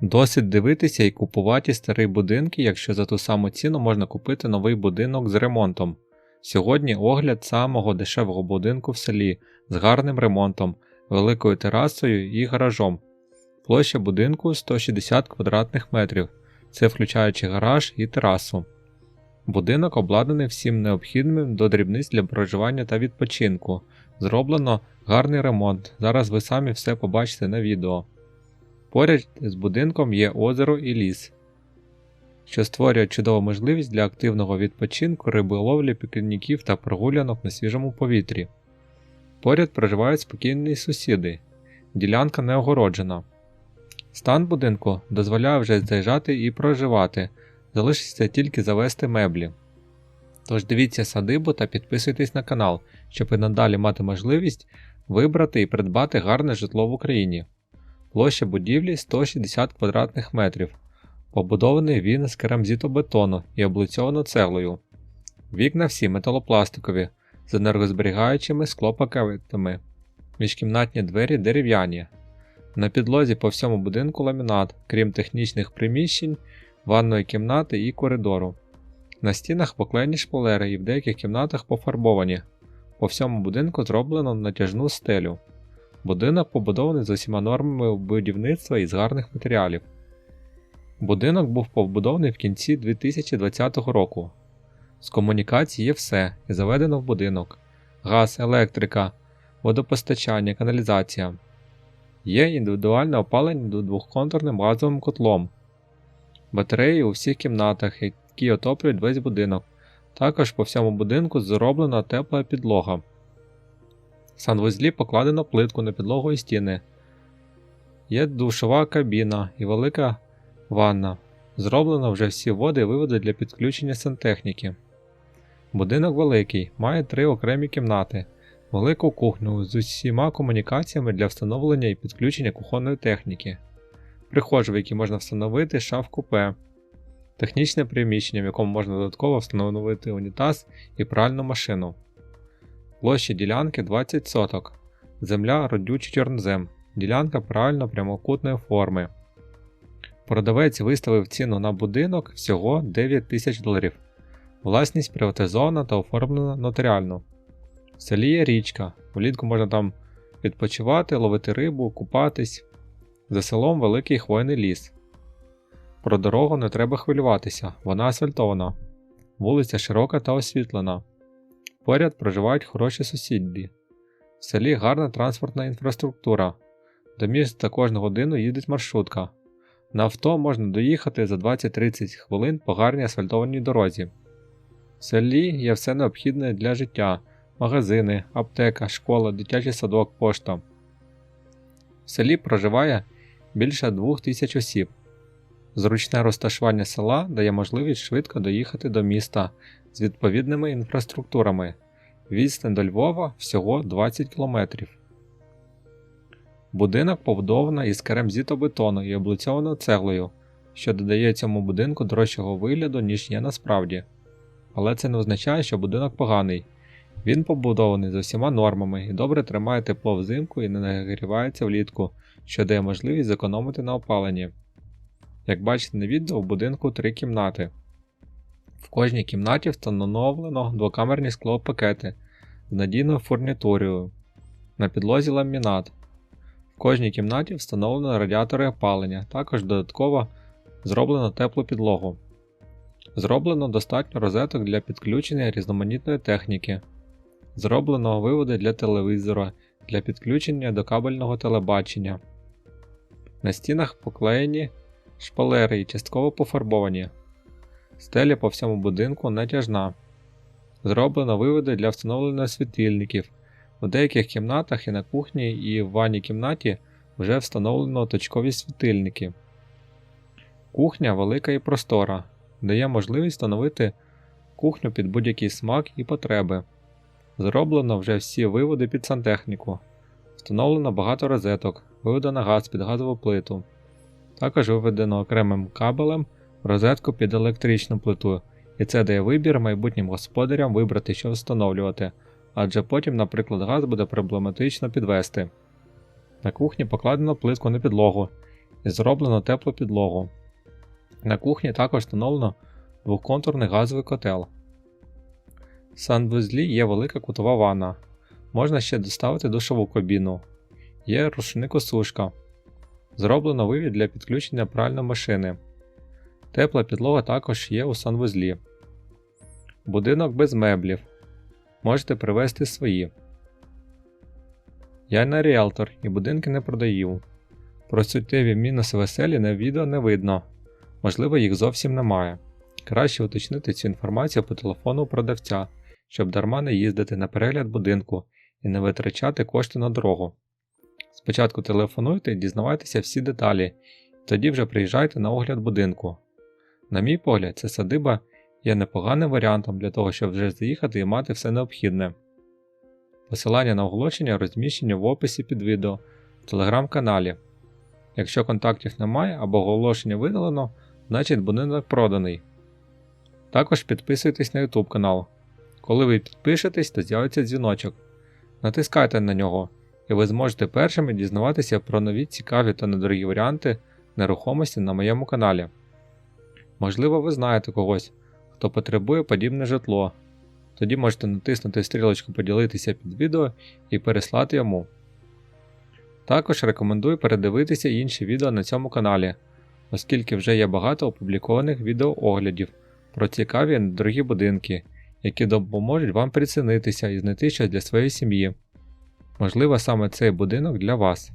Досить дивитися і купувати старі будинки, якщо за ту саму ціну можна купити новий будинок з ремонтом. Сьогодні огляд самого дешевого будинку в селі з гарним ремонтом, великою терасою і гаражом. Площа будинку 160 квадратних метрів, це включаючи гараж і терасу. Будинок обладнаний всім необхідним до дрібниць для проживання та відпочинку. Зроблено гарний ремонт. Зараз ви самі все побачите на відео. Поряд з будинком є озеро і ліс, що створює чудову можливість для активного відпочинку, риболовлі, пікніків та прогулянок на свіжому повітрі. Поряд проживають спокійні сусіди, ділянка не огороджена. Стан будинку дозволяє вже заїжджати і проживати, залишиться тільки завести меблі. Тож дивіться садибу та підписуйтесь на канал, щоб і надалі мати можливість вибрати і придбати гарне житло в Україні. Площа будівлі 160 квадратних метрів. Побудований він з керамзітобетону і облицьовано цеглою. Вікна всі металопластикові з енергозберігаючими склопакетами. Міжкімнатні двері дерев'яні. На підлозі по всьому будинку ламінат, крім технічних приміщень, ванної кімнати і коридору. На стінах поклеєні шпалери і в деяких кімнатах пофарбовані. По всьому будинку зроблено натяжну стелю. Будинок побудований з усіма нормами будівництва і з гарних матеріалів. Будинок був побудований в кінці 2020 року. З комунікацій є все і заведено в будинок: газ, електрика, водопостачання, каналізація. Є індивідуальне опалення двохконтурним газовим котлом, батареї у всіх кімнатах, які отоплюють весь будинок. Також по всьому будинку зроблена тепла підлога. В санвузлі покладено плитку на підлогу і стіни. Є душова кабіна і велика ванна. Зроблено вже всі води і виводи для підключення сантехніки. Будинок великий, має три окремі кімнати, велику кухню з усіма комунікаціями для встановлення і підключення кухонної техніки, прихожу, в якій можна встановити шаф купе, технічне приміщення, в якому можна додатково встановити унітаз і пральну машину. Площа ділянки 20 соток. Земля родючий чорнозем. Ділянка правильно прямокутної форми. Продавець виставив ціну на будинок всього 9 тисяч доларів. Власність приватизована та оформлена нотаріально. В селі є річка, влітку можна там відпочивати, ловити рибу, купатись. За селом великий хвойний ліс. Про дорогу не треба хвилюватися, вона асфальтована. Вулиця широка та освітлена. Поряд проживають хороші сусіди. В селі гарна транспортна інфраструктура. До міста кожну годину їздить маршрутка. На авто можна доїхати за 20-30 хвилин по гарній асфальтованій дорозі. В селі є все необхідне для життя: магазини, аптека, школа, дитячий садок, пошта. В селі проживає більше 2000 осіб. Зручне розташування села дає можливість швидко доїхати до міста з відповідними інфраструктурами. Відстань до Львова всього 20 км. Будинок побудовано із керамзітобетону і облицьовано цеглою, що додає цьому будинку дорожчого вигляду, ніж є насправді. Але це не означає, що будинок поганий. Він побудований за всіма нормами і добре тримає тепло взимку і не нагрівається влітку, що дає можливість зекономити на опаленні. Як бачите на відео, в будинку три кімнати. В кожній кімнаті встановлено двокамерні склопакети з надійною фурнітурою. На підлозі ламінат. В кожній кімнаті встановлено радіатори опалення, також додатково зроблено теплу підлогу. Зроблено достатньо розеток для підключення різноманітної техніки. Зроблено виводи для телевізора для підключення до кабельного телебачення. На стінах поклеєні шпалери і частково пофарбовані. Стеля по всьому будинку натяжна. Зроблено виводи для встановлення світильників. У деяких кімнатах і на кухні і в ванній кімнаті вже встановлено точкові світильники. Кухня велика і простора, дає можливість встановити кухню під будь-який смак і потреби. Зроблено вже всі виводи під сантехніку. Встановлено багато розеток, виведено газ під газову плиту. Також виведено окремим кабелем розетку під електричну плиту, і це дає вибір майбутнім господарям вибрати, що встановлювати, адже потім, наприклад, газ буде проблематично підвести. На кухні покладено плитку на підлогу і зроблено теплу підлогу. На кухні також встановлено двоконтурний газовий котел. В санвузлі є велика кутова ванна. Можна ще доставити душову кабіну. Є рушникосушка. Зроблено вивід для підключення пральної машини. Тепла підлога також є у санвузлі. Будинок без меблів. Можете привезти свої. Я не ріелтор і будинки не продаю. Про суттєві мінуси веселі на відео не видно. Можливо, їх зовсім немає. Краще уточнити цю інформацію по телефону продавця, щоб дарма не їздити на перегляд будинку і не витрачати кошти на дорогу. Спочатку телефонуйте і дізнавайтеся всі деталі, тоді вже приїжджайте на огляд будинку. На мій погляд, ця садиба є непоганим варіантом для того, щоб вже заїхати і мати все необхідне. Посилання на оголошення розміщені в описі під відео в телеграм-каналі. Якщо контактів немає або оголошення видалено, значить будинок проданий. Також підписуйтесь на YouTube канал. Коли ви підпишетесь, то з'явиться дзвіночок. Натискайте на нього, і ви зможете першими дізнаватися про нові цікаві та недорогі варіанти нерухомості на моєму каналі. Можливо, ви знаєте когось, хто потребує подібне житло. Тоді можете натиснути стрілочку поділитися під відео і переслати йому. Також рекомендую передивитися інші відео на цьому каналі, оскільки вже є багато опублікованих відеооглядів про цікаві недорогі будинки, які допоможуть вам прицінитися і знайти щось для своєї сім'ї. Можливо, саме цей будинок для вас.